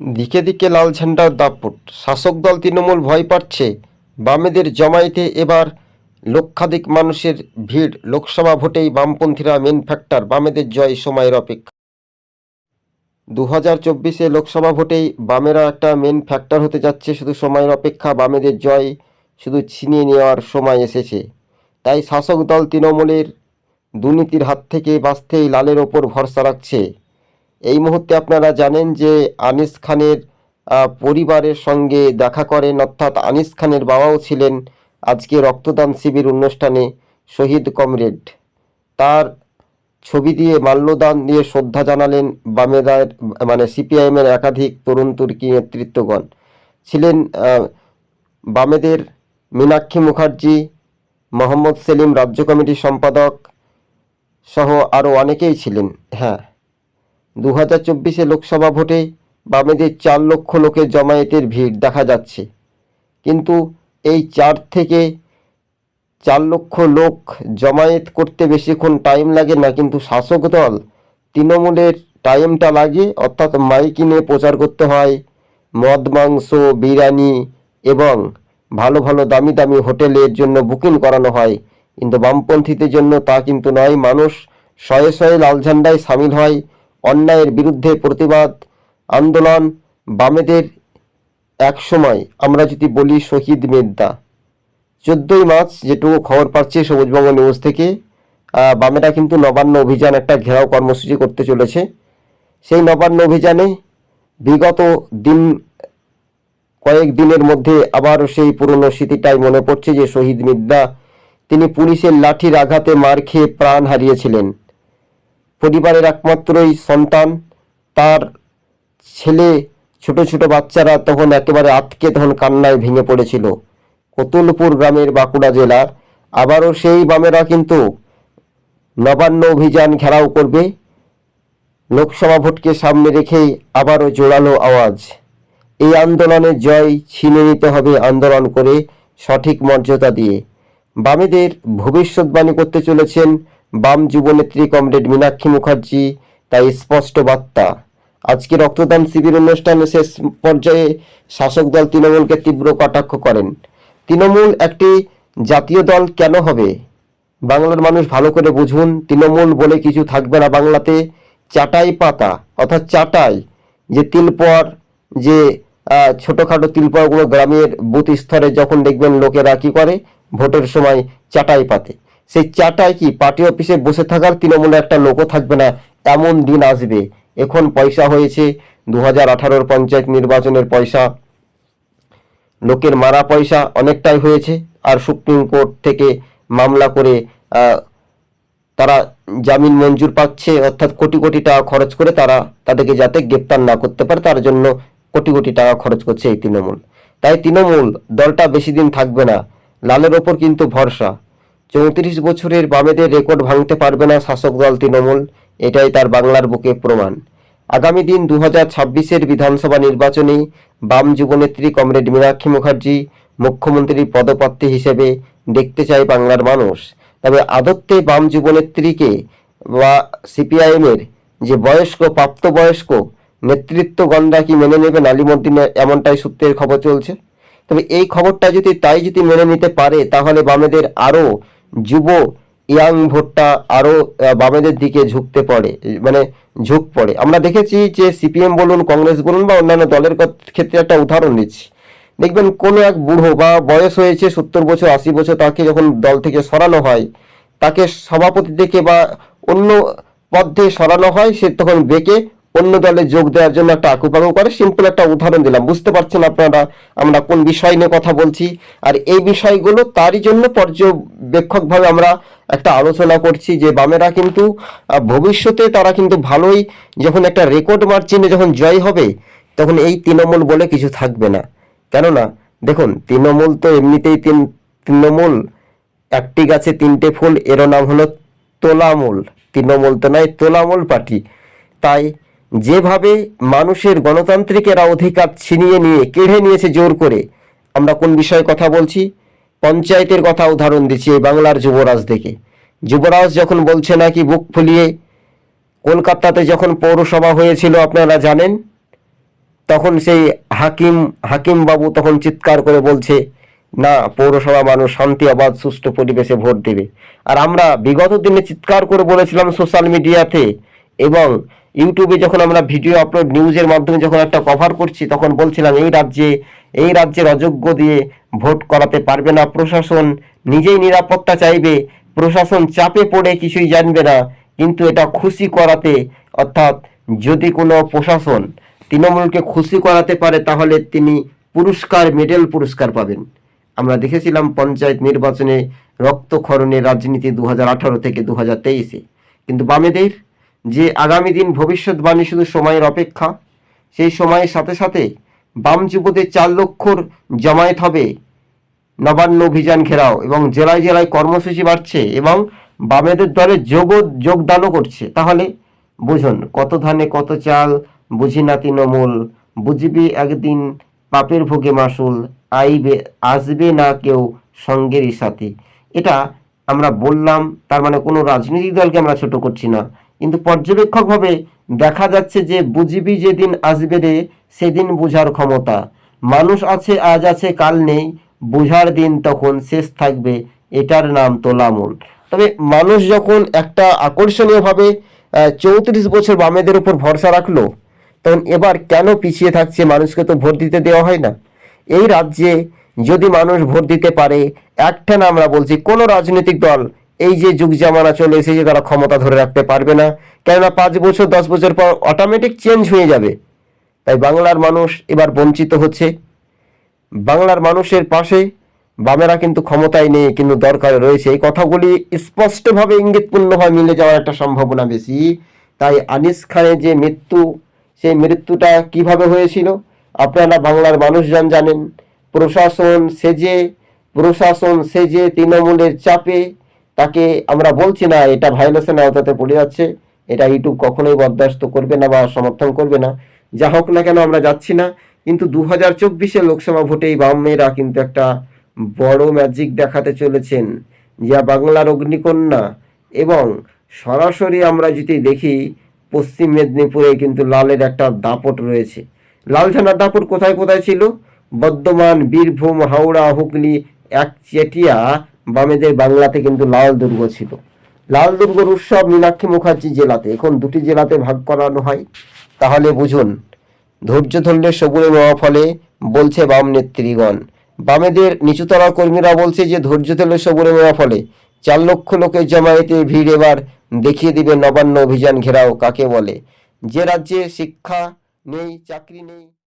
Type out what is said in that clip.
দিকে দিকে লাল ঝান্ডার দাপট। শাসক দল তৃণমূল ভয় পাচ্ছে। বামেদের জমায়েতে এবার লক্ষাধিক মানুষের ভিড়। লোকসভা ভোটেই বামপন্থীরা মেন ফ্যাক্টর বামেদের জয় সময়ের অপেক্ষা। দু হাজার চব্বিশে লোকসভা ভোটেই বামেরা একটা মেন ফ্যাক্টর হতে যাচ্ছে, শুধু সময়ের অপেক্ষা। বামেদের জয় শুধু ছিনিয়ে নেওয়ার সময় এসেছে। তাই শাসক দল তৃণমূলের দুর্নীতির হাত থেকে বাঁচতেই লালের ওপর ভরসা রাখছে। এই মুহূর্তে আপনারা জানেন যে আনিস খানের পরিবারের সঙ্গে দেখা করেন, অর্থাৎ আনিস খানের বাবাও ছিলেন আজকে রক্তদান শিবির অনুষ্ঠানে শহীদ কমরেড। তার ছবি দিয়ে মাল্যদান দিয়ে শ্রদ্ধা জানালেন বামেদার মানে সিপিআইএমের একাধিক তরুণ তুর্কি নেতৃত্বগণ। ছিলেন বামেদের মীনাক্ষী মুখার্জি, মোহাম্মদ সেলিম রাজ্য কমিটির সম্পাদক সহ আরও অনেকেই ছিলেন। হ্যাঁ। দু হাজার চব্বিশে লোকসভা ভোটে বামেদের চার লক্ষ লোকের জমায়েতের ভিড় দেখা যাচ্ছে। কিন্তু এই চার থেকে চার লক্ষ লোক জমায়েত করতে বেশিক্ষণ টাইম লাগে না, কিন্তু শাসক দল তৃণমূলের টাইমটা লাগে, অর্থাৎ মাইক নিয়ে প্রচার করতে হয়। মদ, মাংস, বিরিয়ানি এবং ভালো ভালো দামি দামি হোটেলের জন্য বুকিং করানো হয়। কিন্তু বামপন্থীদের জন্য তা কিন্তু নয়। মানুষ শয়ে শয়ে লাল ঝান্ডায় সামিল হয়। অন্যায়ের বিরুদ্ধে প্রতিবাদ, আন্দোলন, বামেদের এক সময় আমরা যদি বলি শহীদ মেদ্দা চোদ্দোই মার্চ যেটুকু খবর পাচ্ছি সবুজবঙ্গ নিউজ থেকে বামেরা কিন্তু নবান্ন অভিযান একটা ঘেরাও কর্মসূচি করতে চলেছে। সেই নবান্ন অভিযানে বিগত দিন, কয়েক দিনের মধ্যে আবারও সেই পুরনো স্মৃতিটাই মনে পড়ছে যে শহীদ মিদ্দা তিনি পুলিশের লাঠির আঘাতে মার খেয়ে প্রাণ হারিয়েছিলেন। পরিবারের একমাত্রই সন্তান। তার ছেলে, ছোট ছোট বাচ্চারা তখন একেবারে আতকে তখন কান্নায় ভেঙে পড়েছিল। কতুলপুর গ্রামের বাঁকুড়া জেলার আবারও সেই বামেরা কিন্তু নবান্ন অভিযান ঘেরাও করবে। লোকসভা ভোটকে সামনে রেখেই আবারও জোরালো আওয়াজ। এই আন্দোলনের জয় ছিনে নিতে হবে আন্দোলন করে সঠিক মর্যাদা দিয়ে। বামেদের ভবিষ্যৎবাণী করতে চলেছেন বাম যুবনেত্রী কমরেড মীনাক্ষী মুখার্জি, তাই স্পষ্ট বার্তা। আজকে রক্তদান শিবির অনুষ্ঠানে শেষ পর্যায়ে শাসক দল তৃণমূলকে তীব্র কটাক্ষ করেন। তৃণমূল একটি জাতীয় দল কেন হবে? বাংলার মানুষ ভালো করে বুঝুন, তৃণমূল বলে কিছু থাকবে না বাংলাতে। চাটাই পাতা, অর্থাৎ চাটাই, যে তিলপর যে ছোটোখাটো তিলপরগুলো গ্রামের বুথ স্তরে যখন দেখবেন লোকেরা কী করে, ভোটের সময় চাটাই পাতে। সেই চাটায় কি পার্টি অফিসে বসে থাকার তৃণমূলে একটা লোকও থাকবে না? এমন দিন আসবে। এখন পয়সা হয়েছে দু হাজার আঠারোর পঞ্চায়েত নির্বাচনের পয়সা। লোকের মারা পয়সা অনেকটাই হয়েছে। আর সুপ্রিম কোর্ট থেকে মামলা করে তারা জামিন মঞ্জুর পাচ্ছে, অর্থাৎ কোটি কোটি টাকা খরচ করে তারা তাদেরকে যাতে গ্রেপ্তার না করতে পারে, তার জন্য কোটি কোটি টাকা খরচ করছে এই তৃণমূল। তাই তৃণমূল দলটা বেশি দিন থাকবে না। লালের ওপর কিন্তু ভরসা। চৌত্রিশ বছরের বামেদের রেকর্ড ভাঙতে পারবে না শাসক দল তৃণমূল, এটাই তার বাংলার বুকে প্রমাণ। আগামী দিন দু হাজার ছাব্বিশের বিধানসভা নির্বাচনে বাম যুবনেত্রী কমরেড মীনাক্ষী মুখার্জি মুখ্যমন্ত্রীর পদপ্রার্থী হিসেবে দেখতে চায় বাংলার মানুষ। তবে আদত্তে বাম যুবনেত্রীকে বা সিপিআইএমের যে বয়স্ক, প্রাপ্তবয়স্ক নেতৃত্বগণরা কি মেনে নেবেন আলিমুদ্দিনের এমনটাই সূত্রের খবর চলছে। তবে এই খবরটা যদি তাই যদি মেনে নিতে পারে, তাহলে বামেদের আরও যুব ইয়াং ভোটটা আরও বামেদের দিকে ঝুঁকতে পড়ে মানে ঝুঁক পড়ে। আমরা দেখেছি যে সিপিএম বলুন, কংগ্রেস বলুন বা অন্যান্য দলের ক্ষেত্রে একটা উদাহরণ দিচ্ছি। দেখবেন কোনো এক বুড়ো বা বয়স হয়েছে সত্তর বছর, আশি বছর, তাকে যখন দল থেকে সরানো হয়, তাকে সভাপতি থেকে বা অন্য পদে সরানো হয়, সে তখন বেঁকে অন্য দলে যোগ দেওয়ার জন্য একটা আকুপাকু করে। সিম্পল একটা উদাহরণ দিলাম। বুঝতে পারছেন আপনারা আমরা কোন বিষয় নিয়ে কথা বলছি? আর এই বিষয়গুলো তারই জন্য পর্যবেক্ষকভাবে আমরা একটা আলোচনা করছি যে বামেরা কিন্তু ভবিষ্যতে তারা কিন্তু ভালোই যখন একটা রেকর্ড মার্জিনে যখন জয় হবে, তখন এই তৃণমূল বলে কিছু থাকবে না। কেননা, দেখুন, তৃণমূল তো এমনিতেই তিন, তৃণমূল, একটি গাছে তিনটে ফুল, এরও নাম হলো তোলামূল। তৃণমূল তো নয়, তোলামূল পার্টি। তাই যেভাবে মানুষের গণতান্ত্রিকেরা অধিকার ছিনিয়ে নিয়ে কেড়ে নিয়েছে জোর করে, আমরা কোন বিষয়ে কথা বলছি? পঞ্চায়েতের কথা উদাহরণ দিচ্ছি এই বাংলার যুবরাজ থেকে যুবরাজ যখন বলছে নাকি বুক ফুলিয়ে, কলকাতাতে যখন পৌরসভা হয়েছিল আপনারা জানেন? তখন সেই হাকিম হাকিম বাবু তখন চিৎকার করে বলছে, না, পৌরসভা মানুষ শান্তি অবাধ সুষ্ঠু পরিবেশে ভোট দেবে। আর আমরা বিগত দিনে চিৎকার করে বলেছিলাম সোশ্যাল মিডিয়াতে এবং ইউটিউবে যখন আমরা ভিডিও আপলোড নিউজের মাধ্যমে যখন একটা কভার করছি, তখন বলছিলাম, এই রাজ্যে, এই রাজ্যের অযোগ্য দিয়ে ভোট করাতে পারবে না প্রশাসন। নিজেই নিরাপত্তা চাইবে। প্রশাসন চাপে পড়ে, কিছুই জানবে না। কিন্তু এটা খুশি করাতে, অর্থাৎ যদি কোনো প্রশাসন তৃণমূলকে খুশি করাতে পারে, তাহলে তিনি পুরস্কার মেডেল পুরস্কার পাবেন। আমরা দেখেছিলাম পঞ্চায়েত নির্বাচনে রক্তক্ষরণের রাজনীতি দু হাজার আঠারো থেকে দু তেইশে। কিন্তু বামেদের যে আগামী দিন ভবিষ্যৎবাণী শুধু সময়ের অপেক্ষা, সেই সময়ের সাথে সাথে বাম যুবদের চার লক্ষর জমায়েত হবে। নবান্ন অভিযান ঘেরাও এবং জেলায় জেলায় কর্মসূচি বাড়ছে এবং বামেদের দলে যোগ যোগদানও করছে। তাহলে বুঝুন, কত ধানে কত চাল, বুঝি না তৃণমূল, বুঝবি একদিন পাপের ভোগে মাসুল, আইবে, আসবে না কেউ সঙ্গেরই সাথে। এটা আমরা বললাম, তার মানে কোনো রাজনৈতিক দলকে আমরা ছোট করছি না। কিন্তু পর্যবেক্ষকভাবে দেখা যাচ্ছে যে বুঝবি যেদিন আসবে রে, সেদিন বুঝার ক্ষমতা। মানুষ আছে, আজ আছে, কাল নেই, বোঝার দিন তখন শেষ থাকবে, এটার নাম তোলামূল। তবে মানুষ যখন একটা আকর্ষণীয়ভাবে চৌত্রিশ বছর বামেদের উপর ভরসা রাখল, তখন এবার কেন পিছিয়ে থাকছে? মানুষকে তো ভোট দিতে দেওয়া হয় না। এই রাজ্যে যদি মানুষ ভোট দিতে পারে, একটানা আমরা বলছি, কোনো রাজনৈতিক দল এই যে যুগ জামানা চলে এসেছে, তারা ক্ষমতা ধরে রাখতে পারবে না। কেননা পাঁচ বছর, দশ বছর পর অটোমেটিক চেঞ্জ হয়ে যাবে। তাই বাংলার মানুষ এবার বঞ্চিত হচ্ছে। বাংলার মানুষের পাশে বামেরা কিন্তু ক্ষমতায় নেই, কিন্তু দরকার রয়েছে। এই কথাগুলি স্পষ্টভাবে ইঙ্গিতপূর্ণভাবে মিলে যাওয়ার একটা সম্ভাবনা বেশি। তাই আনিস খানের যে মৃত্যু, সেই মৃত্যুটা কীভাবে হয়েছিল? আপনারা বাংলার মানুষজন জানেন, প্রশাসন সেজে প্রশাসন সেজে তৃণমূলের চাপে তাকে আমরা বলছি না, এটা ভাইলেশনের আওতাতে পড়ে যাচ্ছে, এটা ইউটিউব কখনোই বরদাস্ত করবে না বা সমর্থন করবে না। যা হোক না কেন আমরা যাচ্ছি না, কিন্তু দু হাজার চব্বিশে লোকসভা ভোটেই বামেরা কিন্তু একটা বড় ম্যাজিক দেখাতে চলেছেন, যা বাংলার অগ্নিকন্যা। এবং সরাসরি আমরা যদি দেখি, পশ্চিম মেদিনীপুরে কিন্তু লালের একটা দাপট রয়েছে। লাল ঝান্ডার দাপট কোথায় কোথায় ছিল? বর্ধমান, বীরভূম, হাওড়া, হুগলি এক চেটিয়া বামেদের বাংলাতে কিন্তু লাল দুর্গ ছিল। লাল দুর্গর উৎসব মীনাক্ষী মুখার্জি জেলাতে। এখন দুটি জেলাতে ভাগ করানো হয়। তাহলে বুঝুন, ধৈর্য ধরলে সবুরে নেওয়া ফলে বলছে বাম নেত্রীগণ। বামেদের নিচুতলা কর্মীরা বলছে যে, ধৈর্য ধরলে সবুরে নেওয়া ফলে চার লক্ষ লোকের জমায়েতে ভিড় এবার দেখিয়ে দিবে নবান্ন অভিযান ঘেরাও, কাকে বলে? যে রাজ্যে শিক্ষা নেই, চাকরি নেই